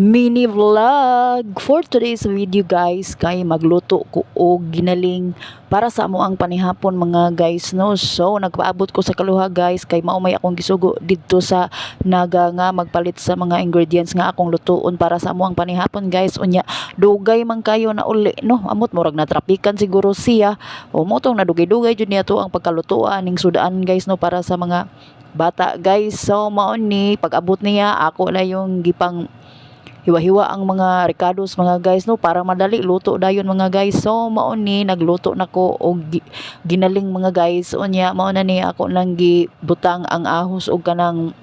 mini vlog for today's video guys. Kay magluto ko og ginaling para sa amo ang panihapon mga guys no? So nagpaabot ko sa kaluha guys kay maumay akong gisugo didto sa naga nga magpalit sa mga ingredients nga akong lutuon para sa amo ang panihapon guys. Unya dugay man kayo na uli no? Amot murag na trapikan siguro siya. O mo tong nadugay-dugay jud niya to ang pagkalutuan ning sudaan guys no? Para sa mga bata guys. So mao ni pag abot niya ako na yung gipang hiwa-hiwa ang mga ricados mga guys no? Para madali luto dayon mga guys. So mao ni nagluto nako og gi- ginaling mga guys. Unya mao na ni ako lang gibutang ang ahos og kanang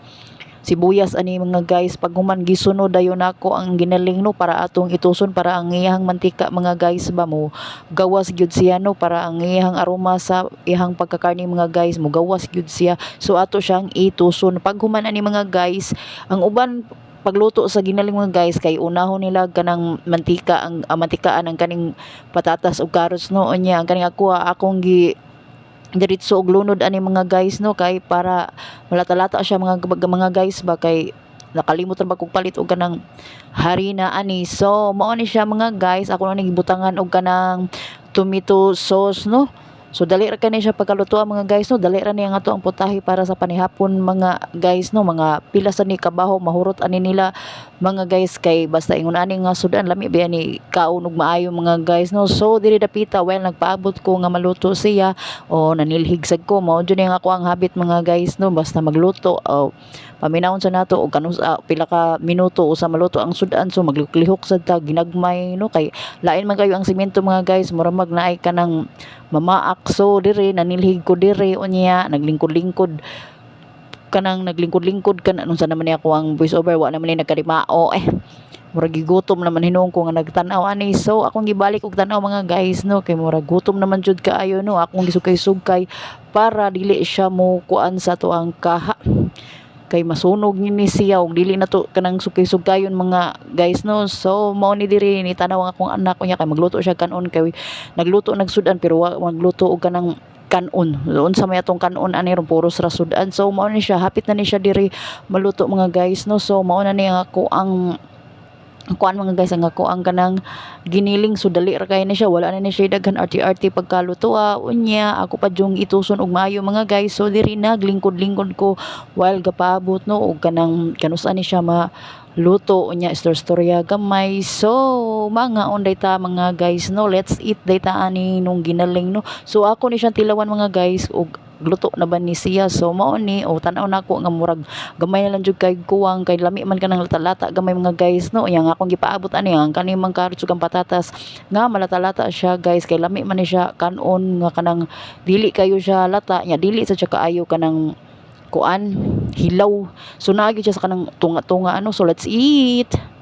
sibuyas ani mga guys. Pag human gisunod dayon nako ang ginaling no? Para atong ituson para ang iyang mantika mga guys ba mo? Gawas gyud siya no? Para ang iyang aroma sa iyang pagkakarni mga guys mo gawas gyud siya. So ato siyang ituson. Pag human ani mga guys ang uban pagluto sa ginaling mga guys kay unahon nila kanang mantika ang, ang mantikaan ang kaning patatas ug carrots no? Unya ang kaning ako akong gi diretso og lunod ani mga guys no? Kay para malata-lata siya mga mga guys ba? Kay nakalimutan ba kog palit og kanang harina ani. So mao ni siya mga guys ako na gibutangan og kanang tomato sauce no So dali ra kani siya pagkalutuan mga guys no? Dali ra niya nga to ang putahe para sa panihapon mga guys no? Mga pila sa ni kabaho mahurot ani nila mga guys. Kay basta ingon ani nga sudan lami ba ni kaon maayo mga guys no? So diri dapita well nagpaabot ko nga maluto siya o nanilhig sad ko. Mao jud nga ako ang habit mga guys no? Basta magluto o paminawon sa nato og kanus ah, pila ka minuto usa maluto ang sudan. So maglihok sad ta ginagmay no? Kay lain man kayo ang simento mga guys mura mag naay ka ng mamaak so dire nanilhig ko dire unya naglingkod-lingkod. Kanang naglingkod-lingkod kan anong sa naman ako ang voice over wa naman ni nagkarimao eh. Murag gigutom naman hinung ko nga nagtan-aw ani. So akong gibalik og tan-aw mga guys no? Kay murag gutom naman jud kaayo no? Akong gisugkay-sugkay para dili siya mo kuan sa to ang kaha kay masunog ni siya og dili na to kanang sugkay-sugkayon mga guys no? So mao ni diri ni tanaw ang akong anak niya kay magluto siya kanon kay nagluto nagsudan pero wa magluto og kanang kanon. Doon sa may atong kanon ani ron puros ra sudan. So mao ni siya hapit na ni siya diri maluto mga guys no? So mao na ni ako ang kuan mga guys ang ako ang kanang giniling so dali ra kay na siya wala na ni siya daghan arti-arti pagkaluto ah unya ako pa jung ituson og maayo mga guys so diri naglingkod-lingkod ko while gapabot no og kanang kanusa ni siya ma luto unya istorya gamay. So mga onday ta mga guys no let's eat data ani nung ginaling no. So ako ni siyang tilawan mga guys og luto na ba ni siya? So mao ni. O tan-aw nako nga murag gamay na lang jud kay kuwang kay lami man kanang lata-lata gamay mga guys no? Yang akong gipaabot ani ang kaning mang karot ug patatas. Nga malata-lata siya guys kay lami man ni siya kanon nga kanang dili kayo siya lata nya dili sa siya kaayo kanang kuan hilaw. So naagi siya sa kanang tunga-tunga ano? So let's eat